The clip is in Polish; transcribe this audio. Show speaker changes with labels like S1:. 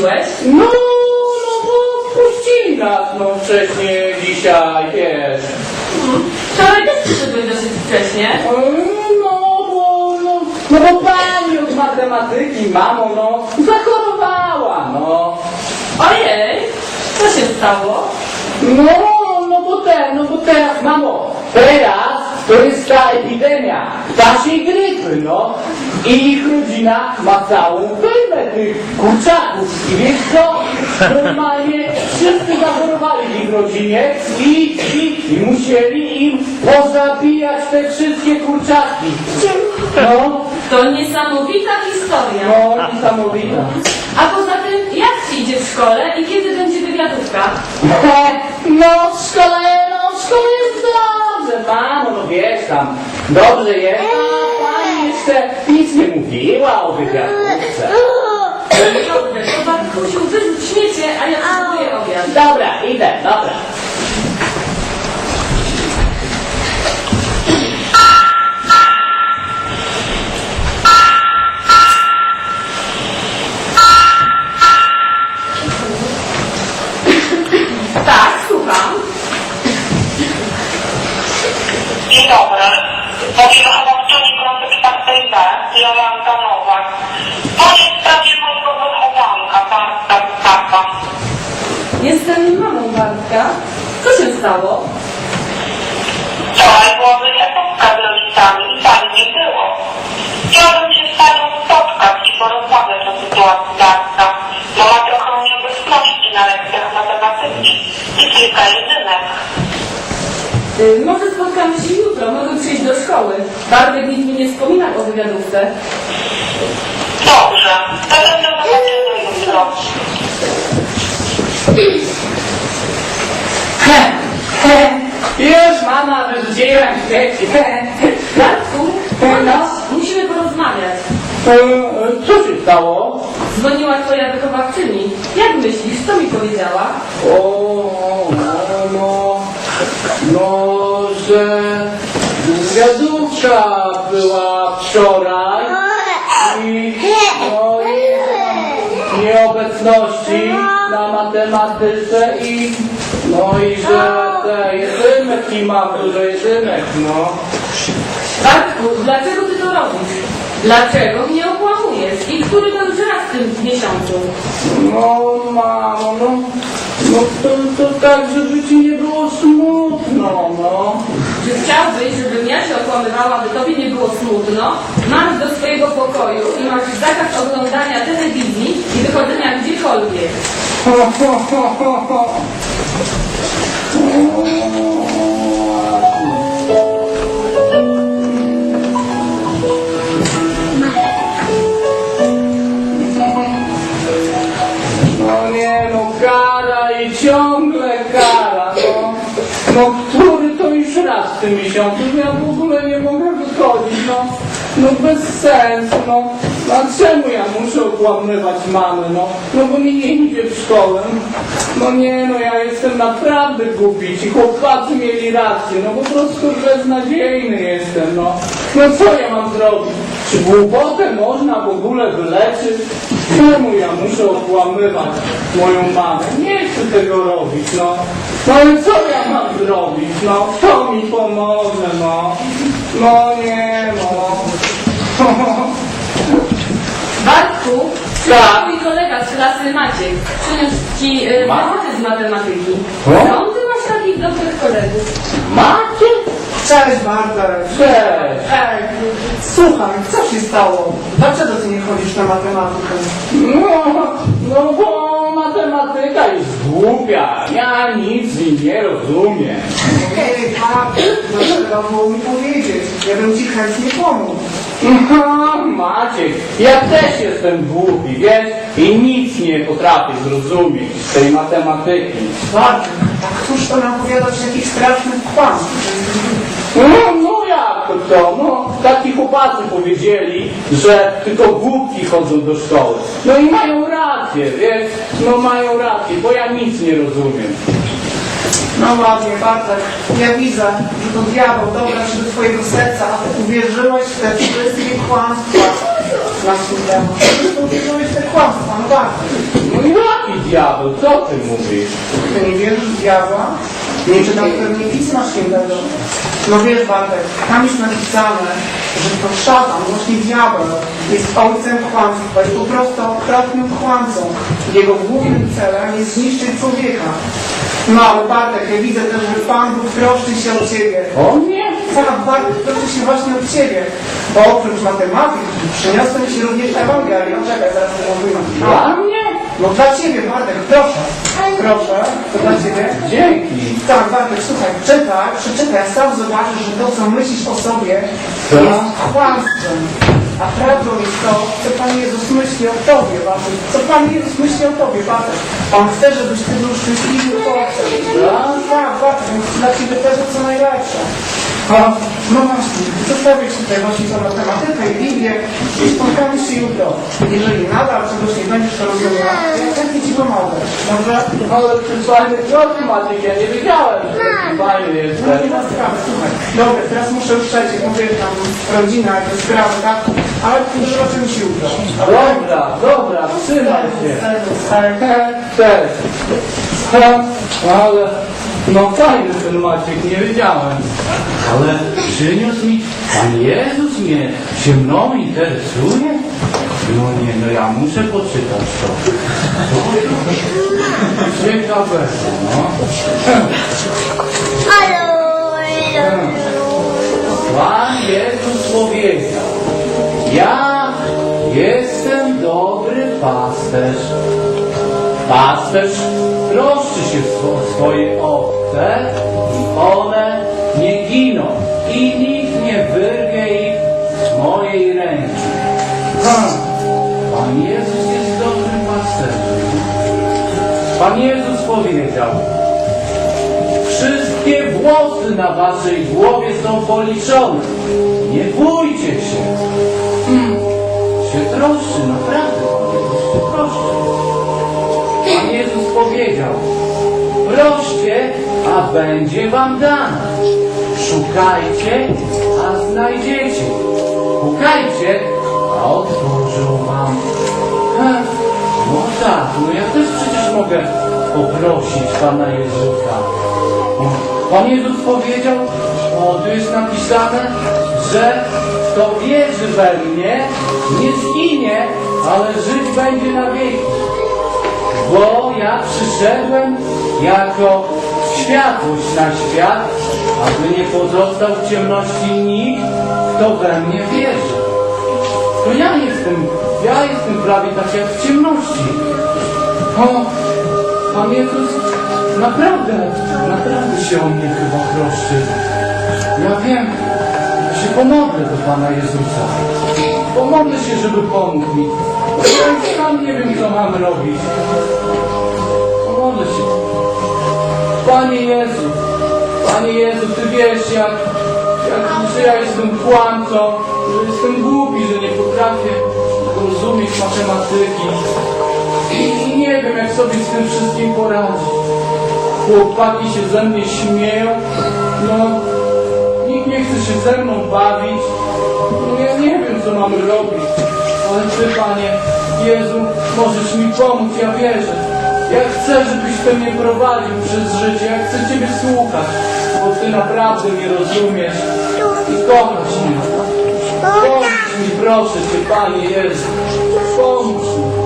S1: wróciłeś?
S2: No, no bo puścili nas, no wcześniej, dzisiaj, wiesz.
S1: Wczoraj też przyszedłeś dosyć wcześnie.
S2: Mm, No bo, no, no bo pani od matematyki, mamo, no, zachorowała, no.
S1: Ojej, co się stało?
S2: No, no bo ten, no bo teraz, mamo, teraz to jest ta epidemia ptasiej grypy, no. I ich rodzina ma całą pełnę tych kurczaków. I wiesz co? Normalnie wszyscy zachorowali w ich rodzinie i, i, i musieli im pozabijać te wszystkie kurczaki. No,
S1: To niesamowita historia.
S2: no, niesamowita.
S1: A poza tym, jak ci idzie w szkole i kiedy będzie wywiadówka?
S2: No, w szkole, no, w szkole jest dobrze, mamo, no wiesz tam, dobrze jest, a pani jeszcze nic nie mówiła o wywiadówce.
S1: Dobrze, to Bartkusiu, wyrzuć śmiecie, a ja obiad.
S2: Dobra, idę, dobra.
S1: Co się stało?
S3: Wczoraj była wywiadówka z rodzicami i pani nie było. Chciałabym się z panią spotkać i porozmawiać o sytuacji Bartka. Bo ma trochę nieobecności na lekcjach matematyki i kilka jedynek.
S1: Y, może spotkamy się jutro, mogę przyjść do szkoły. Bartek nic mi nie wspominał o wywiadówce.
S3: Dobrze, to będę zobaczymy jutro.
S2: już mama wyrzuciłem śmieci. He,
S1: Bartku,
S2: No.
S1: musimy porozmawiać.
S2: e, Co się stało?
S1: Dzwoniła twoja wychowawczyni. Jak myślisz, co mi powiedziała?
S2: O, no, no, że była wczoraj i no, i nieobecności na matematyce i no i że te jedynek i mam dużo jedynek, no.
S1: Bartku, dlaczego ty to robisz? Dlaczego mnie okłamujesz? I który to już raz w tym miesiącu?
S2: No mamo, no, no to, to tak, żeby ci nie było smutno, no.
S1: Czy chciałbyś, żebym ja się okłamywała, by tobie nie było smutno? Masz do swojego pokoju i masz zakaz oglądania telewizji i wychodzenia gdziekolwiek.
S2: No nie no, kara i ciągle kara, no. No który to już raz w tym miesiącu, że ja w ogóle nie mogę wychodzić, no. No bez sensu, no. Okłamywać mamę, no? No bo mi nie idzie w szkołę. No nie no, ja jestem naprawdę głupi, ci chłopacy mieli rację, no po prostu beznadziejny jestem, no. No co ja mam zrobić? Czy głupotę można w ogóle wyleczyć? Czemu ja muszę okłamywać moją mamę? Nie chcę tego robić, no. No ale co ja mam zrobić, no? Kto mi pomoże, no? No nie, no.
S1: Bartku,
S2: Tak.
S1: mój kolega z klasy Maciek przyniósł ci y,
S2: Ma-
S1: tematy z matematyki.
S2: O?
S1: Skąd ty masz takich dobrych kolegów?
S2: Macie?
S4: Cześć Bartek.
S2: Cześć.
S4: Ej, słuchaj, co się stało? Dlaczego ty nie chodzisz na matematykę?
S2: No, no bo matematyka jest głupia. Ja nic z nie rozumiem.
S4: Ej, Bartek, no trzeba było mi powiedzieć. Ja bym ci chętnie pomógł.
S2: Aha, Maciek, ja też jestem głupi, wiesz? I nic nie potrafię zrozumieć z tej matematyki.
S4: Bartek, a któż to napowiadać jakichś strasznych kłamstw?
S2: No, no jak to to? No, taki chłopacy powiedzieli, że tylko głupki chodzą do szkoły. No i mają rację, wiesz? No mają rację, bo ja nic nie rozumiem.
S4: No ładnie, Bartek, ja widzę, że to diabeł dobra się do twojego serca, a ty uwierzyłeś w te wszystkie kłamstwa swój temat. Ty uwierzyłeś w te kłamstwa, no Bartek.
S2: No diabeł, co ty mówisz?
S4: Ty nie wierzysz w diabła? Nie czytam pewnie Pisma Świętego. No wiesz, Bartek, tam jest napisane, że to szatan, właśnie diabeł, jest ojcem kłamstwa, jest po prostu okropnym kłamcą. Jego głównym celem jest zniszczyć człowieka. No ale Bartek, ja widzę też, że Pan Bóg troszczy się o Ciebie.
S2: O nie?
S4: Tak, Bartek troszczy się właśnie o Ciebie. Bo oprócz matematyki przyniosłem Ci również Ewangelię. Czekaj, zaraz to mówimy.
S2: Dla mnie?
S4: No dla Ciebie, Bartek, proszę. Proszę, to dla Ciebie.
S2: Dzięki.
S4: Tak, Bartek, słuchaj, czytaj, przeczytaj, a sam zobaczysz, że to, co myślisz o sobie,
S2: Tak.
S4: jest kłamstwem. A prawdą jest to, co Pan Jezus myśli o Tobie, Bartek. Co Pan Jezus myśli o Tobie, Bartek. On chce, żebyś Ty był szczęśliwy chłopcem.
S2: Tak?
S4: Tak, Bartek, więc dla Ciebie tego, co najlepsze. A, no właśnie, zostawię Ci tutaj właśnie tą matematykę i Biblię i spotkamy się jutro. Jeżeli nadal czegoś nie będziesz to ja chętnie Ci pomogę. Dobrze?
S2: Ale ty fajny kroki Maciek, ja nie wiedziałem, że taki fajny
S4: No
S2: jesteś.
S4: nie ma sprawy, słuchaj. Dobra, teraz muszę już przejść, mówię tam rodzina, jakieś sprawy, tak? Ale zobaczymy się jutro.
S2: Dobra, dobra, trzymaj się.
S4: Tak.
S2: Cześć. Ale, no fajny ten Maciek, nie wiedziałem. Ale przyniósł mi, Pan Jezus mnie się mną interesuje? No nie, no ja muszę poczytać to. Ciekawe, no. Pan Jezus powiedział, ja jestem dobry pasterz. Pasterz troszczy się o swoje owce i one nie giną i nikt nie wyrwie ich z mojej ręki. Pan Jezus jest dobrym pasterzem. Pan Jezus powiedział, Wszystkie włosy na waszej głowie są policzone. Nie bójcie się. A będzie wam dane. Szukajcie, a znajdziecie. Pukajcie, a otworzą wam. No tak, no ja też przecież mogę poprosić Pana Jezusa. Pan Jezus powiedział, o tu jest napisane, że kto wierzy we mnie, nie zginie, ale żyć będzie na wieki. Bo ja przyszedłem jako światłość na świat, aby nie pozostał w ciemności nikt, kto we mnie wierzy. To ja jestem, ja jestem prawie tak jak w ciemności. O, Pan Jezus naprawdę, naprawdę się o mnie chyba troszczy. Ja wiem, ja się pomodlę do Pana Jezusa. Pomodlę się, żeby pomógł mi. Sam nie wiem, co mam robić. Pomodlę się. Panie Jezu, Panie Jezu, Ty wiesz, jak, jak, że ja jestem kłamcą, że jestem głupi, że nie potrafię rozumieć matematyki. I nie wiem, jak sobie z tym wszystkim poradzić. Chłopaki się ze mnie śmieją, no, nikt nie chce się ze mną bawić. No ja nie wiem, co mam robić. Ale Ty, Panie Jezu, możesz mi pomóc, ja wierzę. Ja chcę, żebyś Ty mnie prowadził przez życie. Ja chcę Ciebie słuchać, bo Ty naprawdę mnie rozumiesz i kochasz mnie. Pomóż mi, proszę Cię, Panie Jezu. Pomóż mi.